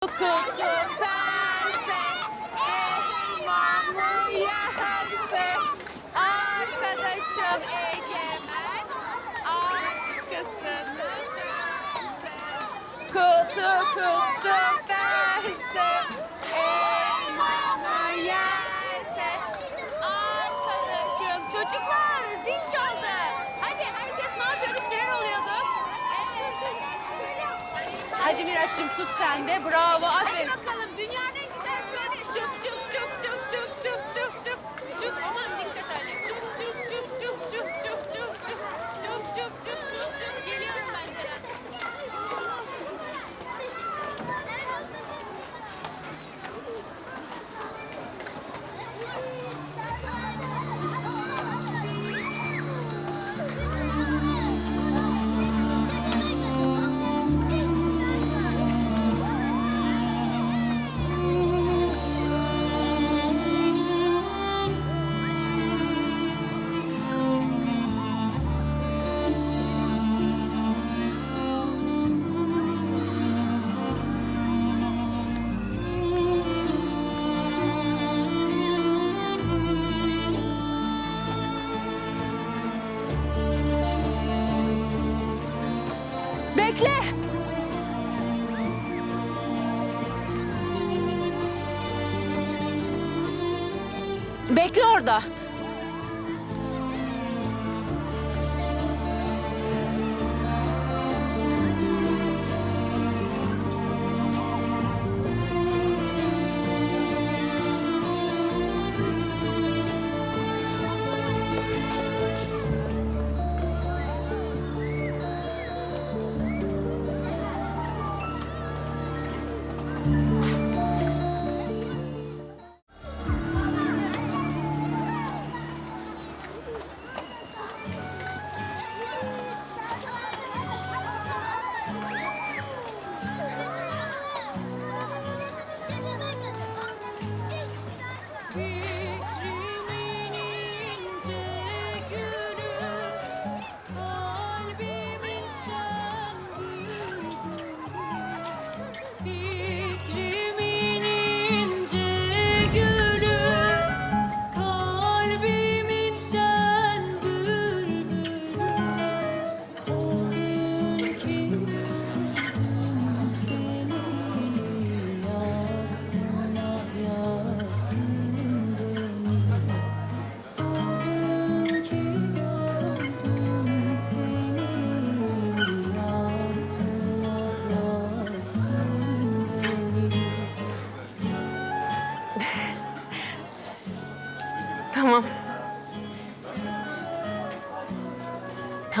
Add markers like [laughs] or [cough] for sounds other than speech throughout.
不可侵 Miraç'cığım tut sen de. Bravo. Aferin. Hadi bakalım. Orada.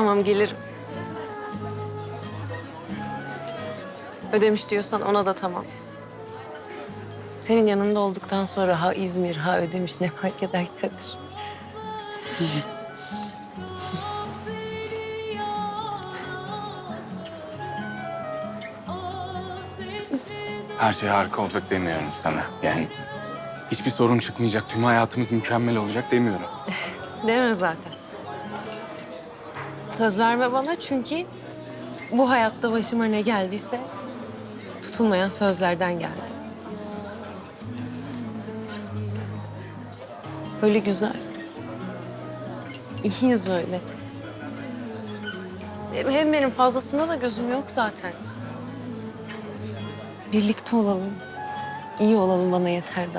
Tamam gelirim. Ödemiş diyorsan ona da tamam. Senin yanında olduktan sonra ha İzmir ha Ödemiş ne fark eder ki Kadir? Her şey harika olacak demiyorum sana. Yani hiçbir sorun çıkmayacak, tüm hayatımız mükemmel olacak demiyorum. Deme zaten. Söz verme bana çünkü bu hayatta başıma ne geldiyse tutulmayan sözlerden geldi. Öyle güzel. İyiyiz böyle. Hem- benim fazlasında da gözüm yok zaten. Birlikte olalım. iyi olalım bana yeter de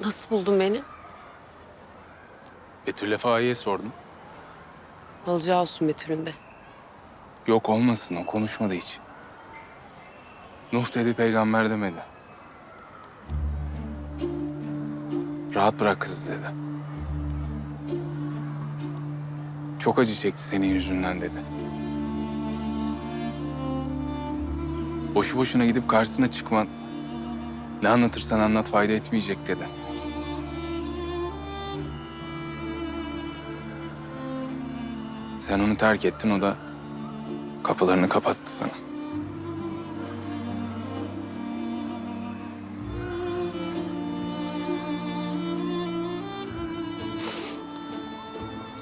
Nasıl buldun beni? Betül'le Fahiye sordum. Alacağı olsun Betül'ün de. Yok olmasın o konuşmadı hiç. Nuh dedi peygamber demedi. Rahat bırak kızı dedi. Çok acı çekti senin yüzünden dedi. Boşu boşuna gidip karşısına çıkman, ne anlatırsan anlat fayda etmeyecek dedi. Sen onu terk ettin, o da kapılarını kapattı sana.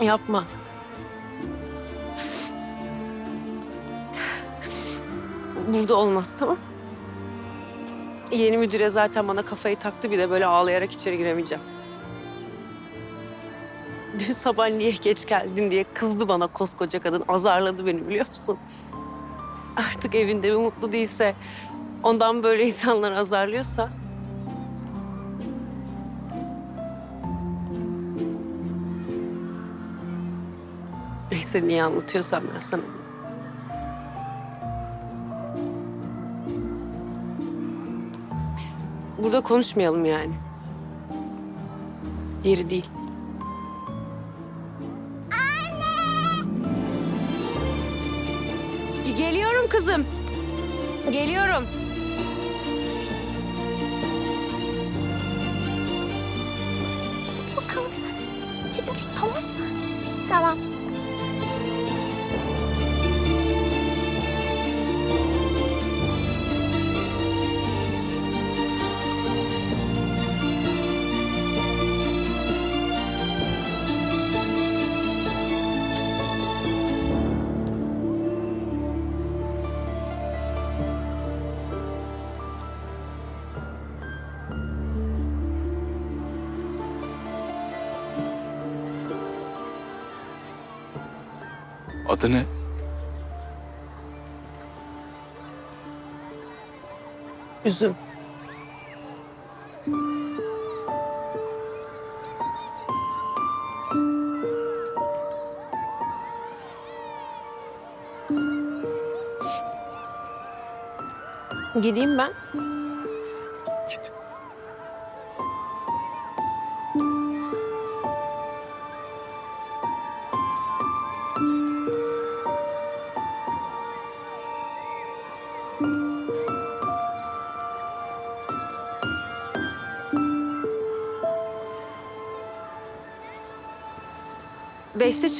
Yapma. Burada olmaz tamam Yeni müdüre zaten bana kafayı taktı bir de böyle ağlayarak içeri giremeyeceğim. [laughs] Dün sabah niye geç geldin diye kızdı bana koskoca kadın. Azarladı beni biliyor musun? Artık evinde bir mutlu değilse, ondan böyle insanlar azarlıyorsa... Neyse niye anlatıyorsam ben sana. Burada konuşmayalım yani. Yeri değil. Kızım. Geliyorum. bakalım. Gidiyoruz tamam mı? Tamam. Adı ne? Üzüm. Gideyim ben.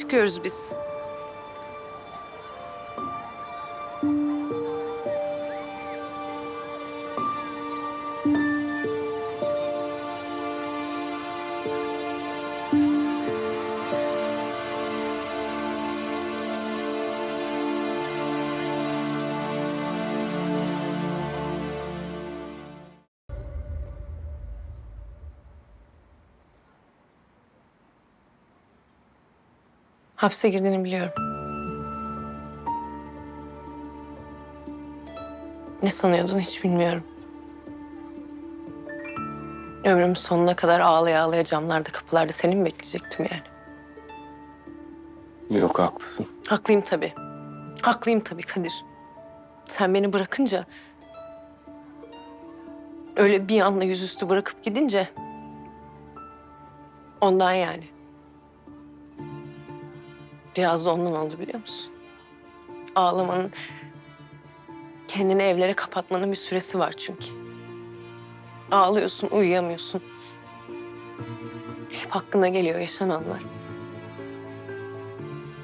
Çıkıyoruz biz. Hapse girdiğini biliyorum. Ne sanıyordun hiç bilmiyorum. Ömrümün sonuna kadar ağlaya ağlaya camlarda kapılarda seni mi bekleyecektim yani? Yok haklısın. Haklıyım tabii. Haklıyım tabii Kadir. Sen beni bırakınca... Öyle bir anda yüzüstü bırakıp gidince... Ondan yani. Biraz da ondan oldu biliyor musun? Ağlamanın, kendini evlere kapatmanın bir süresi var çünkü. Ağlıyorsun, uyuyamıyorsun. Hep hakkına geliyor yaşananlar.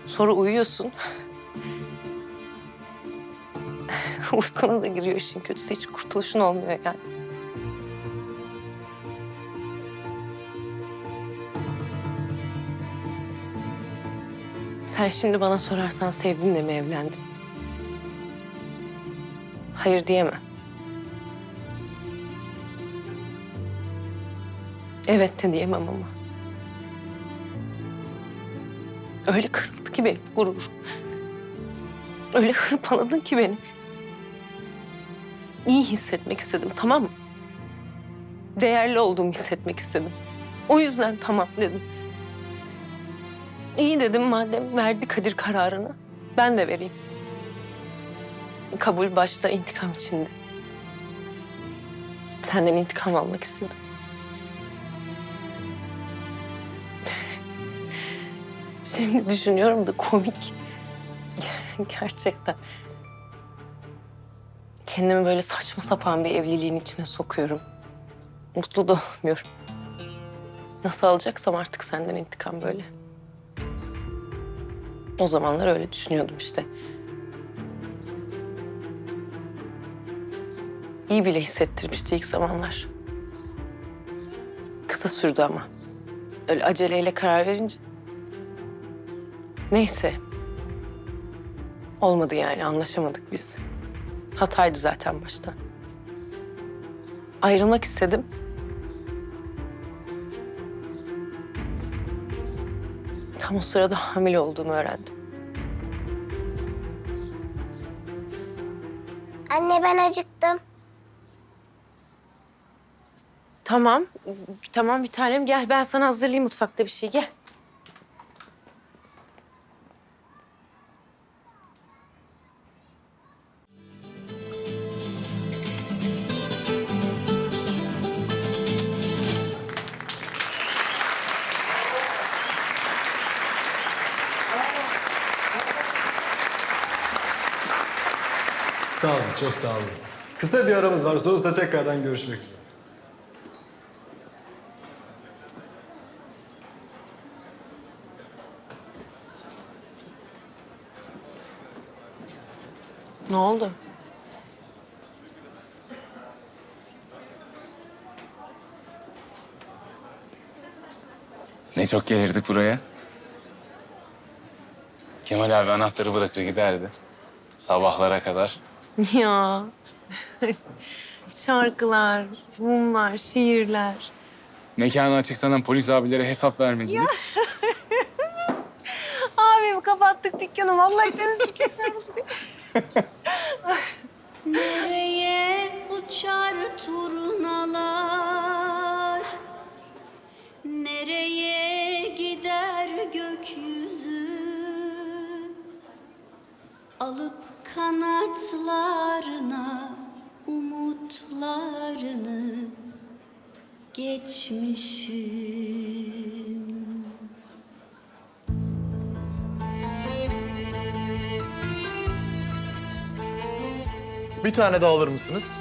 Sonra uyuyorsun. [laughs] Uykuna da giriyor işin kötüsü. Hiç kurtuluşun olmuyor yani. Sen şimdi bana sorarsan sevdin de mi evlendin? Hayır diyemem. Evet de diyemem ama. Öyle kırıldı ki benim gurur. Öyle hırpaladın ki beni. İyi hissetmek istedim tamam mı? değerli olduğumu hissetmek istedim. O yüzden tamam dedim. İyi dedim madem verdi Kadir kararını. Ben de vereyim. Kabul başta intikam içinde. Senden intikam almak istedim. Şimdi düşünüyorum da komik. Gerçekten. Kendimi böyle saçma sapan bir evliliğin içine sokuyorum. Mutlu da olmuyorum. Nasıl alacaksam artık senden intikam böyle. O zamanlar öyle düşünüyordum işte. İyi bile hissettirmişti ilk zamanlar. Kısa sürdü ama. Öyle aceleyle karar verince. Neyse. Olmadı yani anlaşamadık biz. Hataydı zaten başta. Ayrılmak istedim. Tam o sırada hamile olduğumu öğrendim. Anne ben acıktım. Tamam, tamam bir tanem gel ben sana hazırlayayım mutfakta bir şey gel. Çok sağ olun. Kısa bir aramız var. Sonrasında tekrardan görüşmek üzere. Ne oldu? Ne çok gelirdik buraya. Kemal abi anahtarı bırakır giderdi. Sabahlara kadar. [laughs] Ya. Şarkılar, mumlar, şiirler. Mekanı açık sanan polis abilere hesap vermecilik. [laughs] Abim kapattık dükkanı. Vallahi temizlik yapıyoruz diye. [laughs] Nereye uçar turnalar Nereye gider gökyüzü Alıp kanatlarına umutlarını geçmişin Bir tane daha alır mısınız?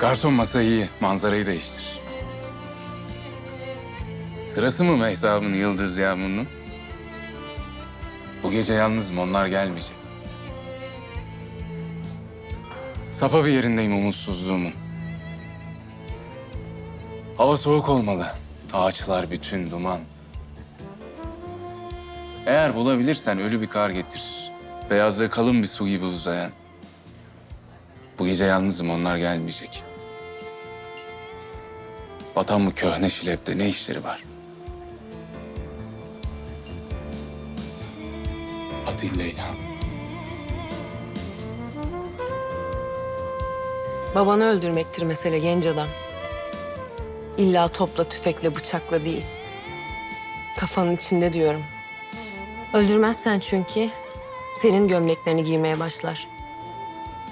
Garson masayı iyi, manzarayı değiştir. Sırası mı Mehtap'ın Yıldız Yağmur'un? Bu gece yalnızım, onlar gelmeyecek. Safa bir yerindeyim umutsuzluğumun. Hava soğuk olmalı. Ağaçlar bütün duman. Eğer bulabilirsen ölü bir kar getir. Beyazlığı kalın bir su gibi uzayan. Bu gece yalnızım, onlar gelmeyecek. Vatan bu köhne şilepte ne işleri var? Atayım Leyla. Babanı öldürmektir mesele genç adam. İlla topla, tüfekle, bıçakla değil. Kafanın içinde diyorum. Öldürmezsen çünkü senin gömleklerini giymeye başlar.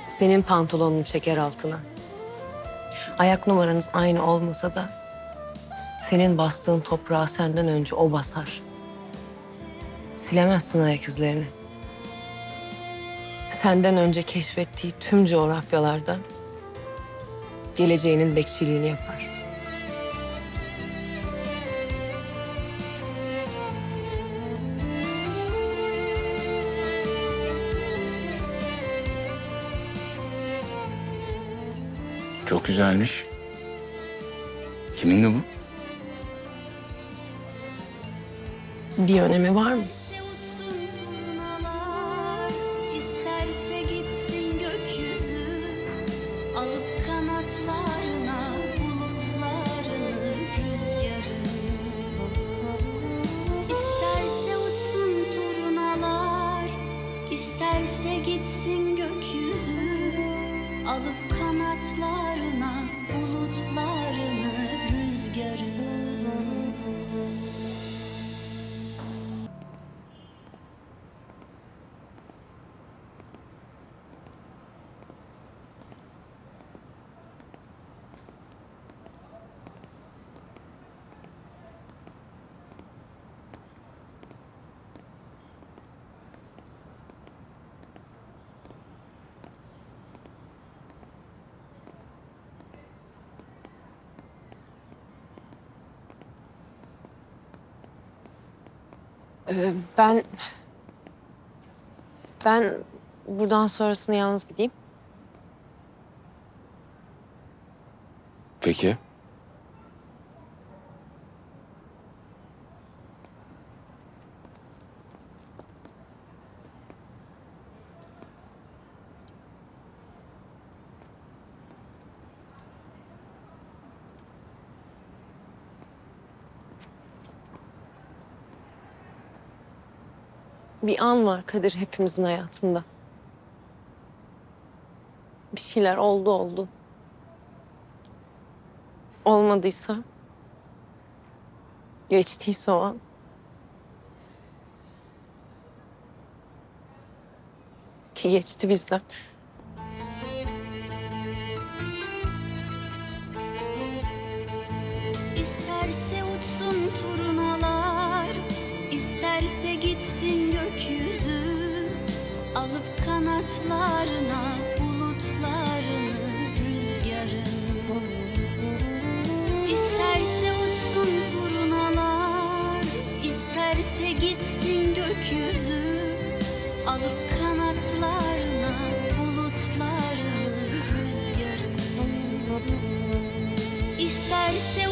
Senin pantolonunu çeker altına. Ayak numaranız aynı olmasa da senin bastığın toprağı senden önce o basar. Silemezsin ayak izlerini. Senden önce keşfettiği tüm coğrafyalarda geleceğinin bekçiliğini yapar. Çok güzelmiş. Kimindi bu? Bir önemi var mı? Ee, ben... Ben buradan sonrasını yalnız gideyim. Peki. Bir an var Kadir hepimizin hayatında. Bir şeyler oldu oldu. Olmadıysa, geçtiyse o an. Ki geçti bizden. Kanatlarına bulutlarını rüzgarın. İsterse uçsun turnalar, isterse gitsin gökyüzü, alıp kanatlarına bulutlarını rüzgarın. İsterse